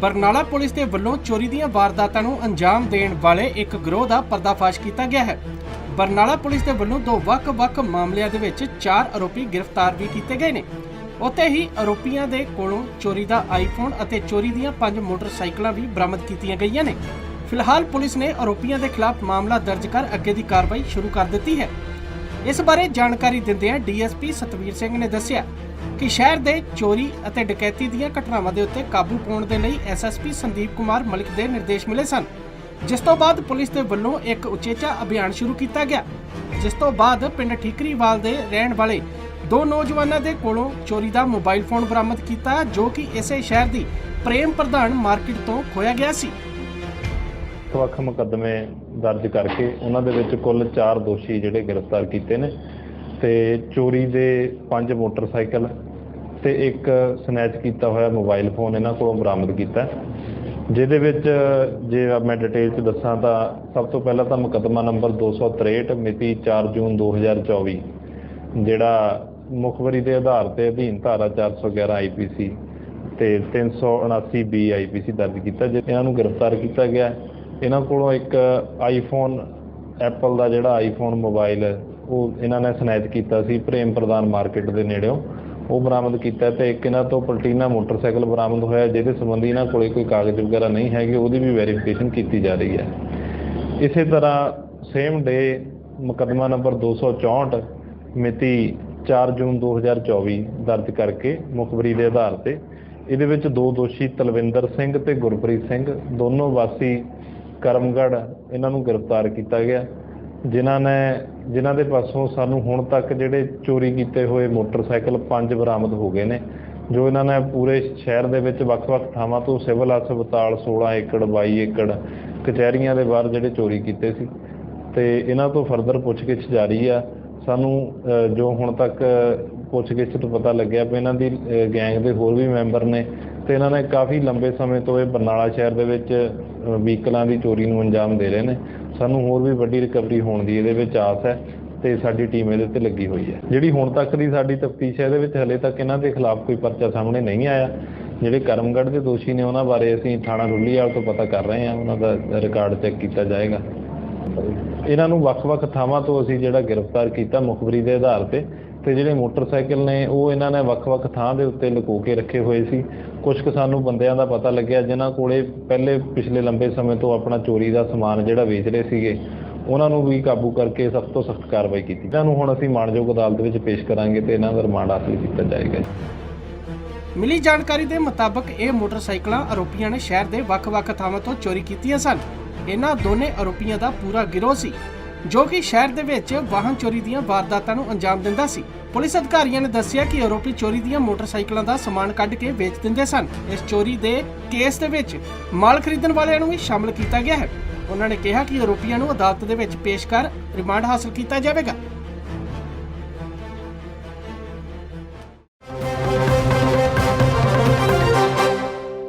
Barnala police ਦੇ ਵੱਲੋਂ ਚੋਰੀ ਦੀਆਂ ਵਾਰਦਾਤਾਂ ਨੂੰ ਅੰਜਾਮ ਦੇਣ ਵਾਲੇ ਇੱਕ ਗਰੋਹ ਦਾ ਪਰਦਾਫਾਸ਼ ਕੀਤਾ ਗਿਆ ਹੈ। ਬਰਨਾਲਾ ਪੁਲਿਸ ਦੇ ਵੱਲੋਂ ਦੋ ਵੱਖ-ਵੱਖ ਮਾਮਲਿਆਂ ਦੇ ਵਿੱਚ ਚਾਰ ਆਰੋਪੀ ਗ੍ਰਿਫਤਾਰ ਵੀ ਕੀਤੇ ਗਏ ਨੇ। ਉੱਥੇ ਹੀ ਆਰੋਪੀਆਂ ਦੇ ਕੋਲੋਂ ਚੋਰੀ ਦਾ ਆਈਫੋਨ ਅਤੇ ਚੋਰੀ ਦੀਆਂ ਪੰਜ ਮੋਟਰਸਾਈਕਲਾਂ ਵੀ ਬਰਾਮਦ ਕੀਤੀਆਂ ਗਈਆਂ ਨੇ। ਫਿਲਹਾਲ ਪੁਲਿਸ ਨੇ ਆਰੋਪੀਆਂ ਦੇ ਖਿਲਾਫ ਮਾਮਲਾ ਦਰਜ ਕਰ ਅੱਗੇ ਦੀ ਕਾਰਵਾਈ ਸ਼ੁਰੂ ਕਰ ਦਿੱਤੀ ਹੈ। ਇਸ ਬਾਰੇ ਜਾਣਕਾਰੀ ਦਿੰਦਿਆਂ ਡੀਐਸਪੀ ਸਤਵੀਰ ਸਿੰਘ ਨੇ ਦੱਸਿਆ ਕਿ ਸ਼ਹਿਰ ਦੇ ਚੋਰੀ ਅਤੇ ਡਕੈਤੀ ਦੀਆਂ ਘਟਨਾਵਾਂ ਦੇ ਉੱਤੇ ਕਾਬੂ ਪਾਉਣ ਦੇ ਲਈ ਐਸਐਸਪੀ ਸੰਦੀਪ ਕੁਮਾਰ ਮਲਿਕ ਦੇ ਨਿਰਦੇਸ਼ ਮਿਲੇ ਸਨ, ਜਿਸ ਤੋਂ ਬਾਅਦ ਪੁਲਿਸ ਦੇ ਵੱਲੋਂ ਇੱਕ ਉਚੇਚਾ ਅਭਿਆਨ ਸ਼ੁਰੂ ਕੀਤਾ ਗਿਆ, ਜਿਸ ਤੋਂ ਬਾਅਦ ਪਿੰਡ ਠੀਕਰੀਵਾਲ ਦੇ ਰਹਿਣ ਵਾਲੇ ਦੋ ਨੌਜਵਾਨਾਂ ਦੇ ਕੋਲੋਂ ਚੋਰੀ ਦਾ ਮੋਬਾਈਲ ਫੋਨ ਬਰਾਮਦ ਕੀਤਾ, ਜੋ ਕਿ ਇਸੇ ਸ਼ਹਿਰ ਦੀ ਪ੍ਰੇਮ ਪ੍ਰਧਾਨ ਮਾਰਕੀਟ ਤੋਂ ਖੋਇਆ ਗਿਆ ਸੀ। ਵੱਖ ਵੱਖ ਮੁਕੱਦਮੇ ਦਰਜ ਕਰਕੇ ਉਹਨਾਂ ਦੇ ਵਿੱਚ ਕੁੱਲ 4 ਦੋਸ਼ੀ ਜਿਹੜੇ ਗ੍ਰਿਫਤਾਰ ਕੀਤੇ ਨੇ ਤੇ ਚੋਰੀ ਦੇ 5 ਮੋਟਰਸਾਈਕਲ ਤੇ ਇੱਕ ਸਨੈਚ ਕੀਤਾ ਹੋਇਆ ਮੋਬਾਈਲ ਫੋਨ ਇਹਨਾਂ ਕੋਲੋਂ ਬਰਾਮਦ ਕੀਤਾ। ਜਿਹਦੇ ਵਿੱਚ ਜੇ ਮੈਂ ਡਿਟੇਲ ਚ ਦੱਸਾਂ ਤਾਂ ਸਭ ਤੋਂ ਪਹਿਲਾਂ ਤਾਂ ਮੁਕੱਦਮਾ ਨੰਬਰ 263 ਮਿਤੀ 4 ਜੂਨ 2024 ਜਿਹੜਾ ਮੁਖਬਰੀ ਦੇ ਆਧਾਰ ਤੇ ਅਧੀਨ ਧਾਰਾ 411 ਆਈਪੀਸੀ ਤੇ 379 ਬੀ ਆਈਪੀਸੀ ਦਰਜ ਕੀਤਾ ਜਿ ਇਹਨਾਂ ਨੂੰ ਗ੍ਰਿਫਤਾਰ ਕੀਤਾ ਗਿਆ। ਇਹਨਾਂ ਕੋਲੋਂ ਇੱਕ ਆਈਫੋਨ ਐਪਲ ਦਾ ਜਿਹੜਾ ਆਈਫੋਨ ਮੋਬਾਈਲ ਉਹ ਇਹਨਾਂ ਨੇ ਸਨੈਚ ਕੀਤਾ ਸੀ, ਪ੍ਰੇਮ ਪ੍ਰਦਾਨ ਮਾਰਕੀਟ ਦੇ ਨੇੜਿਓਂ। ਉਹ ਬਰਾਮਦ ਕੀਤਾ ਤੇ ਇੱਕ ਇਹਨਾਂ ਤੋਂ ਪਲਟੀਨਾ ਮੋਟਰਸਾਈਕਲ ਬਰਾਮਦ ਹੋਇਆ, ਜਿਹਦੇ ਸੰਬੰਧੀ ਇਹਨਾਂ ਕੋਲੇ ਕੋਈ ਕਾਗਜ਼ ਵਗੈਰਾ ਨਹੀਂ ਹੈਗੇ, ਉਹਦੀ ਵੀ ਵੈਰੀਫਿਕੇਸ਼ਨ ਕੀਤੀ ਜਾ ਰਹੀ ਹੈ। ਇਸੇ ਤਰ੍ਹਾਂ ਸੇਮ ਡੇ ਮੁਕੱਦਮਾ ਨੰਬਰ 264 ਮਿਤੀ 4 ਜੂਨ 2024 ਦਰਜ ਕਰਕੇ ਮੁਖਬਰੀ ਦੇ ਆਧਾਰ ਤੇ, ਇਹਦੇ ਵਿੱਚ ਦੋ ਦੋਸ਼ੀ ਤਲਵਿੰਦਰ ਸਿੰਘ ਤੇ ਗੁਰਪ੍ਰੀਤ ਸਿੰਘ, ਦੋਨੋਂ ਵਾਸੀ ਕਰਮਗੜ ਇਹਨਾਂ ਨੂੰ ਗ੍ਰਿਫਤਾਰ ਕੀਤਾ ਗਿਆ। ਜਿਨ੍ਹਾਂ ਨੇ, ਜਿਨ੍ਹਾਂ ਦੇ ਪਾਸੋਂ ਸਾਨੂੰ ਹੁਣ ਤੱਕ ਜਿਹੜੇ ਚੋਰੀ ਕੀਤੇ ਹੋਏ ਮੋਟਰਸਾਈਕਲ ਪੰਜ ਬਰਾਮਦ ਹੋ ਗਏ ਨੇ, ਜੋ ਇਹਨਾਂ ਨੇ ਪੂਰੇ ਸ਼ਹਿਰ ਦੇ ਵਿੱਚ ਵੱਖ-ਵੱਖ ਥਾਵਾਂ ਤੋਂ ਸਿਵਲ ਹਸਪਤਾਲ 16 ਏਕੜ 22 ਏਕੜ ਕਚਹਿਰੀਆਂ ਦੇ ਬਾਹਰ ਜਿਹੜੇ ਚੋਰੀ ਕੀਤੇ ਸੀ। ਤੇ ਇਹਨਾਂ ਤੋਂ ਫਰਦਰ ਪੁੱਛਗਿੱਛ ਜਾਰੀ ਆ। ਸਾਨੂੰ ਜੋ ਹੁਣ ਤੱਕ ਪੁੱਛਗਿੱਛ ਤੋਂ ਪਤਾ ਲੱਗਿਆ ਵੀ ਇਹਨਾਂ ਦੀ ਗੈਂਗ ਦੇ ਹੋਰ ਵੀ ਮੈਂਬਰ ਨੇ ਤੇ ਇਹਨਾਂ ਨੇ ਕਾਫੀ ਲੰਬੇ ਸਮੇਂ ਤੋਂ ਇਹ ਬਰਨਾਲਾ ਸ਼ਹਿਰ ਦੇ ਵਿੱਚ ਵਹੀਕਲਾਂ ਦੀ ਚੋਰੀ ਨੂੰ ਅੰਜਾਮ ਦੇ ਰਹੇ ਨੇ। ਸਾਨੂੰ ਹੋਰ ਵੀ ਵੱਡੀ ਰਿਕਵਰੀ ਹੋਣ ਦੀ ਇਹਦੇ ਵਿੱਚ ਆਸ ਹੈ ਤੇ ਸਾਡੀ ਟੀਮ ਇਹਦੇ ਤੇ ਲੱਗੀ ਹੋਈ ਹੈ। ਜਿਹੜੀ ਹੁਣ ਤੱਕ ਦੀ ਸਾਡੀ ਤਫਤੀਸ਼ ਹੈ, ਇਹਦੇ ਵਿੱਚ ਹਲੇ ਤੱਕ ਇਹਨਾਂ ਦੇ ਖਿਲਾਫ ਕੋਈ ਪਰਚਾ ਸਾਹਮਣੇ ਨਹੀਂ ਆਇਆ। ਜਿਹੜੇ ਕਰਮਗੜ੍ਹ ਦੇ ਦੋਸ਼ੀ ਨੇ ਉਹਨਾਂ ਬਾਰੇ ਅਸੀਂ ਥਾਣਾ ਰੁੱਲੀਵਾਲ ਤੋਂ ਪਤਾ ਕਰ ਰਹੇ ਹਾਂ। ਉਹਨਾਂ ਦਾ ਰਿਕਾਰਡ ਚੈੱਕ ਕੀਤਾ ਜਾਏਗਾ। ਇਹਨਾਂ ਨੂੰ ਵੱਖ-ਵੱਖ ਥਾਵਾਂ ਤੋਂ ਅਸੀਂ ਜਿਹੜਾ ਗ੍ਰਿਫਤਾਰ ਕੀਤਾ ਮੁਖਬਰੀ ਦੇ ਆਧਾਰ ਤੇ ਤੇ ਜਿਹੜੇ ਮੋਟਰਸਾਈਕਲ ਨੇ, ਉਹ ਇਹਨਾਂ ਨੇ ਵੱਖ-ਵੱਖ ਥਾਂ ਦੇ ਉੱਤੇ ਲੁਕੋ ਕੇ ਰੱਖੇ ਹੋਏ ਸੀ। ਕੁਝ ਕੁ ਸਾਨੂੰ ਬੰਦਿਆਂ ਦਾ ਪਤਾ ਲੱਗਿਆ, ਜਿਨ੍ਹਾਂ ਕੋਲੇ ਪਹਿਲੇ ਪਿਛਲੇ ਲੰਬੇ ਸਮੇਂ ਤੋਂ ਆਪਣਾ ਚੋਰੀ ਦਾ ਸਮਾਨ ਜਿਹੜਾ ਵੇਚ ਰਹੇ ਸੀਗੇ, ਉਹਨਾਂ ਨੂੰ ਵੀ ਕਾਬੂ ਕਰਕੇ ਸਖਤ ਤੋਂ ਸਖਤ ਕਾਰਵਾਈ ਕੀਤੀ। ਇਹਨਾਂ ਨੂੰ ਹੁਣ ਅਸੀਂ ਮਾਣਯੋਗ ਅਦਾਲਤ ਵਿੱਚ ਪੇਸ਼ ਕਰਾਂਗੇ ਤੇ ਇਹਨਾਂ ਦਾ ਰਿਮਾਂਡ ਹਾਸਲ ਕੀਤਾ ਜਾਏਗਾ ਮਿਲੀ ਜਾਣਕਾਰੀ ਦੇ ਮੁਤਾਬਕ ਇਹ ਮੋਟਰਸਾਈਕਲਾਂ ਆਰੋਪੀਆਂ ਨੇ ਸ਼ਹਿਰ ਦੇ ਵੱਖ-ਵੱਖ ਥਾਵਾਂ ਤੋਂ ਚੋਰੀ ਕੀਤੀਆਂ ਸਨ। ਇਹਨਾਂ ਦੋਨੇ ਆਰੋਪੀਆਂ ਦਾ ਪੂਰਾ ਗਿਰੋਹ ਸੀ, ਜੋ ਕਿ ਸ਼ਹਿਰ ਦੇ ਵਿੱਚ ਵਾਹਨ ਚੋਰੀ ਦੀਆਂ ਵਾਰਦਾਤਾਂ ਨੂੰ ਅੰਜਾਮ ਦਿੰਦਾ ਸੀ। ਪੁਲਿਸ ਅਧਿਕਾਰੀਆਂ ਨੇ ਦੱਸਿਆ ਕਿ ਆਰੋਪੀ ਚੋਰੀ ਦੀਆਂ ਮੋਟਰਸਾਈਕਲਾਂ ਦਾ ਸਮਾਨ ਕੱਢ ਕੇ ਵੇਚ ਦਿੰਦੇ ਸਨ। ਇਸ ਚੋਰੀ ਦੇ ਕੇਸ ਦੇ ਵਿੱਚ ਮਾਲ ਖਰੀਦਣ ਵਾਲਿਆਂ ਨੂੰ ਵੀ ਸ਼ਾਮਲ ਕੀਤਾ ਗਿਆ ਹੈ। ਉਹਨਾਂ ਨੇ ਕਿਹਾ ਕਿ ਆਰੋਪੀਆਂ ਨੂੰ ਅਦਾਲਤ ਦੇ ਵਿੱਚ ਪੇਸ਼ ਕਰ ਰਿਮਾਂਡ ਹਾਸਲ ਕੀਤਾ ਜਾਵੇਗਾ।